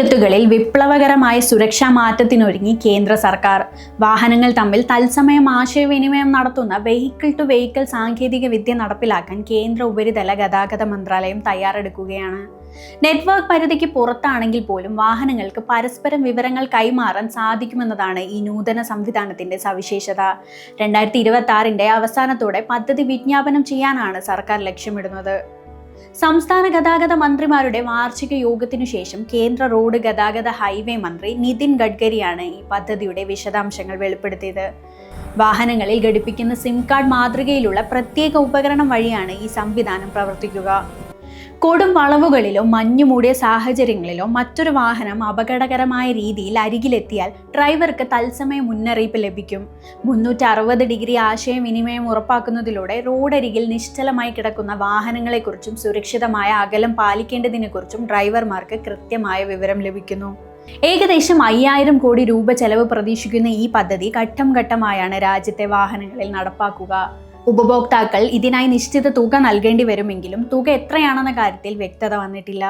നിരത്തുകളിൽ വിപ്ലവകരമായ സുരക്ഷാ മാറ്റത്തിനൊരുങ്ങി കേന്ദ്ര സർക്കാർ. വാഹനങ്ങൾ തമ്മിൽ തത്സമയം ആശയവിനിമയം നടത്തുന്ന വെഹിക്കിൾ ടു വെഹിക്കിൾ സാങ്കേതിക വിദ്യ നടപ്പിലാക്കാൻ കേന്ദ്ര ഉപരിതല ഗതാഗത മന്ത്രാലയം തയ്യാറെടുക്കുകയാണ്. നെറ്റ്വർക്ക് പരിധിക്ക് പുറത്താണെങ്കിൽ പോലും വാഹനങ്ങൾക്ക് പരസ്പരം വിവരങ്ങൾ കൈമാറാൻ സാധിക്കുമെന്നതാണ് ഈ നൂതന സംവിധാനത്തിന്റെ സവിശേഷത. രണ്ടായിരത്തി ഇരുപത്തി ആറിന്റെ അവസാനത്തോടെ പദ്ധതി വിജ്ഞാപനം ചെയ്യാനാണ് സർക്കാർ ലക്ഷ്യമിടുന്നത്. സംസ്ഥാന ഗതാഗത മന്ത്രിമാരുടെ വാർഷിക യോഗത്തിനു ശേഷം കേന്ദ്ര റോഡ് ഗതാഗത ഹൈവേ മന്ത്രി നിതിൻ ഗഡ്കരിയാണ് ഈ പദ്ധതിയുടെ വിശദാംശങ്ങൾ വെളിപ്പെടുത്തിയത്. വാഹനങ്ങളിൽ ഘടിപ്പിക്കുന്ന സിം കാർഡ് മാതൃകയിലുള്ള പ്രത്യേക ഉപകരണം വഴിയാണ് ഈ സംവിധാനം പ്രവർത്തിക്കുക. കൊടും വളവുകളിലോ മഞ്ഞു മൂടിയ സാഹചര്യങ്ങളിലോ മറ്റൊരു വാഹനം അപകടകരമായ രീതിയിൽ അരികിലെത്തിയാൽ ഡ്രൈവർക്ക് തത്സമയ മുന്നറിയിപ്പ് ലഭിക്കും. മുന്നൂറ്റി അറുപത് ഡിഗ്രി ആശയവിനിമയം ഉറപ്പാക്കുന്നതിലൂടെ റോഡരികിൽ നിശ്ചലമായി കിടക്കുന്ന വാഹനങ്ങളെക്കുറിച്ചും സുരക്ഷിതമായ അകലം പാലിക്കേണ്ടതിനെക്കുറിച്ചും ഡ്രൈവർമാർക്ക് കൃത്യമായ വിവരം ലഭിക്കുന്നു. ഏകദേശം അയ്യായിരം കോടി രൂപ ചെലവ് പ്രതീക്ഷിക്കുന്ന ഈ പദ്ധതി ഘട്ടം ഘട്ടമായാണ് രാജ്യത്തെ വാഹനങ്ങളിൽ നടപ്പാക്കുക. ഉപഭോക്താക്കൾ ഇതിനായി നിശ്ചിത തുക നൽകേണ്ടി വരുമെങ്കിലും തുക എത്രയാണെന്ന കാര്യത്തിൽ വ്യക്തത വന്നിട്ടില്ല.